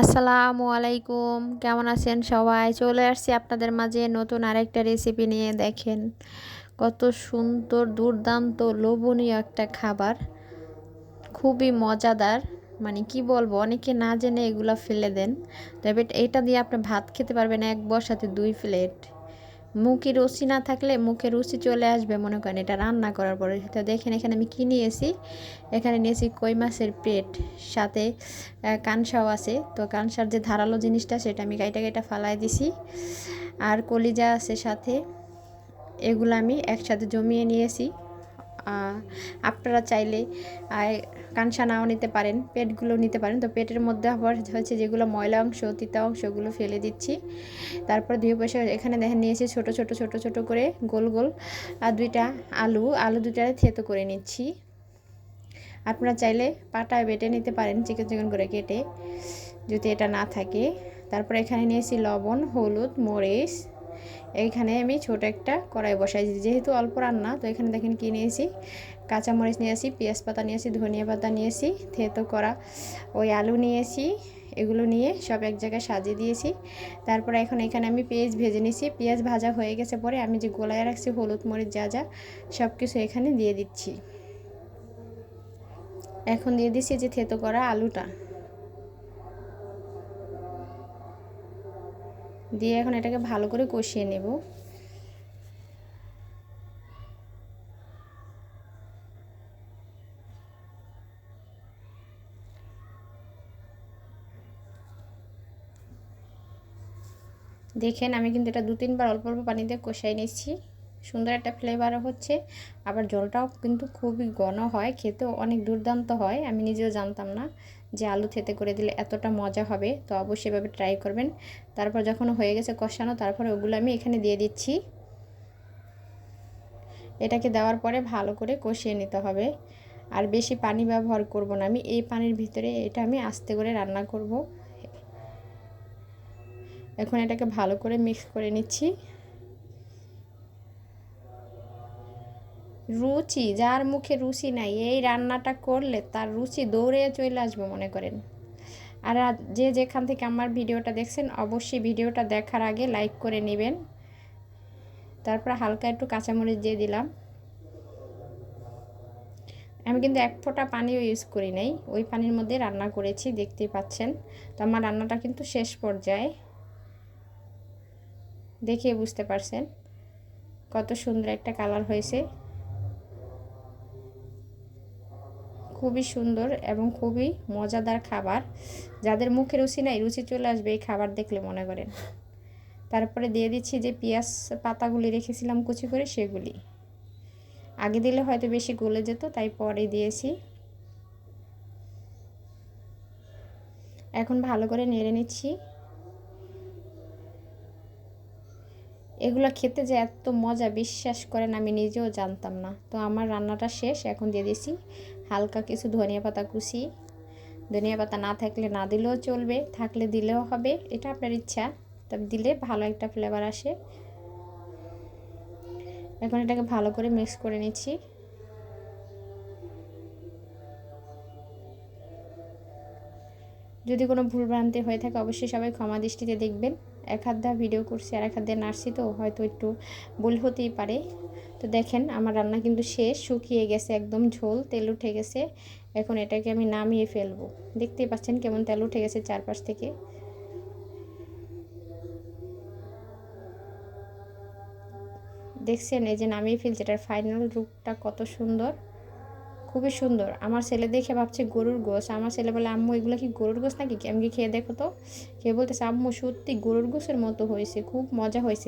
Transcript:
আসসালামু আলাইকুম। কেমন আছেন সবাই? চলে আসছি আপনাদের মাঝে নতুন আরেকটা রেসিপি নিয়ে। দেখেন, কত সুন্দর, দুর্দান্ত, লোভনীয় একটা খাবার। খুবই মজাদার। মানে কি বলব, অনেকে না জেনে এগুলো ফেলে দেন। তবে এটা দিয়ে আপনি ভাত খেতে পারবেন এক বসাতে দুই প্লেট মুখে রুচি না থাকলে মুখে রুচি চলে আসবে মনে করেন এটা রান্না করার পরে। তো দেখেন এখানে আমি কী নিয়েছি? এখানে নিয়েছি কই মাছের পেট, সাথে কানসাও আছে। তো কানসার যে ধারালো জিনিসটা সেটা আমি গাইটা গাইটা ফালাই দিছি। আর কলিজা আছে সাথে। এগুলো আমি একসাথে জমিয়ে নিয়েছি। আপনারা চাইলে কানসা নাও নিতে পারেন, পেটগুলো নিতে পারেন। তো পেটের মধ্যে আবার হচ্ছে যেগুলো ময়লা অংশ, তিতা অংশগুলো ফেলে দিচ্ছি। তারপর দুই পয়সা এখানে দেখেন নিয়েছি ছোট ছোট ছোট ছোট করে গোল গোল আর দুইটা আলু আলু দুইটা থেতো করে নিচ্ছি। আপনারা চাইলে পাটায় বেটে নিতে পারেন, চিকেন চিকেন করে কেটে, যদি এটা না থাকে। তারপর এখানে নিয়েছি লবণ, হলুদ, মরিচ এইখানে আমি ছোট একটা কড়াই বসাইছি। যেহেতু অল্প রান্না, তো এখানে দেখেন কী নিয়েছি? কাঁচামরিচ নিয়েছি, পেঁয়াজ পাতা নিয়েছি, ধনিয়া পাতা নিয়েছি, থেতো করা ওই আলু নিয়েছি, এগুলো নিয়ে সব এক জায়গায় সাজিয়ে দিয়েছি। তারপরে এখন এখানে আমি পেঁয়াজ ভেজে নিয়েছি। পেঁয়াজ ভাজা হয়ে গেছে পরে আমি যে গোলায় রাখছি হলুদ মরিচ যা যা সব কিছু এখানে দিয়ে দিচ্ছি। এখন দিয়ে দিচ্ছি যে থেতো করা আলুটা। দিয়ে এখন এটাকে ভালো করে কষিয়ে নেব। দেখেন আমি কিন্তু এটা দু তিনবার অল্প অল্প পানি দিয়ে কষাই নিচ্ছি সুন্দর একটা ফ্লেভারও হচ্ছে। আবার জলটাও কিন্তু খুবই ঘন হয়, খেতেও অনেক দুর্দান্ত হয়, আমি নিজেও জানতাম না। যে আলু থেতে করে দিলে এতটা মজা হবে, তো অবশ্যই এভাবে ট্রাই করবেন। তারপর যখন হয়ে গেছে কষানো, তারপরে ওগুলো আমি এখানে দিয়ে দিচ্ছি। এটাকে দেওয়ার পরে ভালো করে কষিয়ে নিতে হবে। আর বেশি পানি ব্যবহার করব না আমি, এই পানির ভিতরে এটা আমি আস্তে করে রান্না করব। এখন এটাকে ভালো করে মিক্স করে নিচ্ছি। রুচি, যার মুখে রুচি নাই, এই রান্নাটা করলে তার রুচি দৌড়ে চলে আসবে মনে করেন। আর যে যেখান থেকে আমার ভিডিওটা দেখছেন, অবশ্যই ভিডিওটা দেখার আগে লাইক করে নেবেন। তারপর হালকা একটু কাঁচামরিচ দিয়ে দিলাম। আমি কিন্তু এক ফোঁটা পানিও ইউজ করি নাই, ওই পানির মধ্যে রান্না করেছি, দেখতেই পাচ্ছেন। তো আমার রান্নাটা কিন্তু শেষ পর্যায়ে। দেখিয়ে বুঝতে পারছেন কত সুন্দর একটা কালার হয়েছে। খুবই সুন্দর এবং খুবই মজাদার খাবার। যাদের মুখে রুচি নাই, রুচি চলে আসবে এই খাবার দেখলে মনে করেন। তারপরে দিয়ে দিচ্ছি যে পেঁয়াজ পাতাগুলি রেখেছিলাম কুচি করে, সেগুলি। আগে দিলে হয়তো বেশি গলে যেত, তাই পরে দিয়েছি। এখন ভালো করে নেড়ে নিচ্ছি। এগুলো খেতে যে এত মজা, বিশ্বাস করেন আমি নিজেও জানতাম না। তো আমার রান্নাটা শেষ, এখন দিয়ে দিছি হালকা কিছু ধনিয়া পাতা কুচি। ধনিয়া পাতা না থাকলে না দিলেও চলবে, থাকলে দিলেও হবে, এটা আপনার ইচ্ছা। তবে দিলে ভালো একটা ফ্লেভার আসে। এখন এটাকে ভালো করে মিক্স করে নিচ্ছি। যদি কোনো ভুলভ্রান্তি হয়ে থাকে, অবশ্যই সবাই ক্ষমা দৃষ্টিতে দেখবেন। এক হাত দেওয়া ভিডিও করছি আর এক হাত দিয়ে নাড়ছি তো, হয়তো একটু ভুল হতেই পারে। তো দেখেন, আমার রান্না কিন্তু শেষ, শুকিয়ে গেছে একদম ঝোল, তেল উঠে গেছে। এখন এটাকে আমি নামিয়ে ফেলব। দেখতেই পাচ্ছেন কেমন তেল উঠে গেছে চারপাশ থেকে। দেখছেন, এই যে নামিয়ে ফেলছে, এটার ফাইনাল রূপটা কত সুন্দর। খুবই সুন্দর। আমার ছেলে দেখে ভাবছে গরুর গোস আমার ছেলে বলে, আম্মু, এগুলো কি গরুর গোস নাকি? আমি খেয়ে দেখো তো। খেয়ে বলতেছে, আম্মু, সত্যি গরুর গোসের মতো হয়েছে। খুব মজা হয়েছে।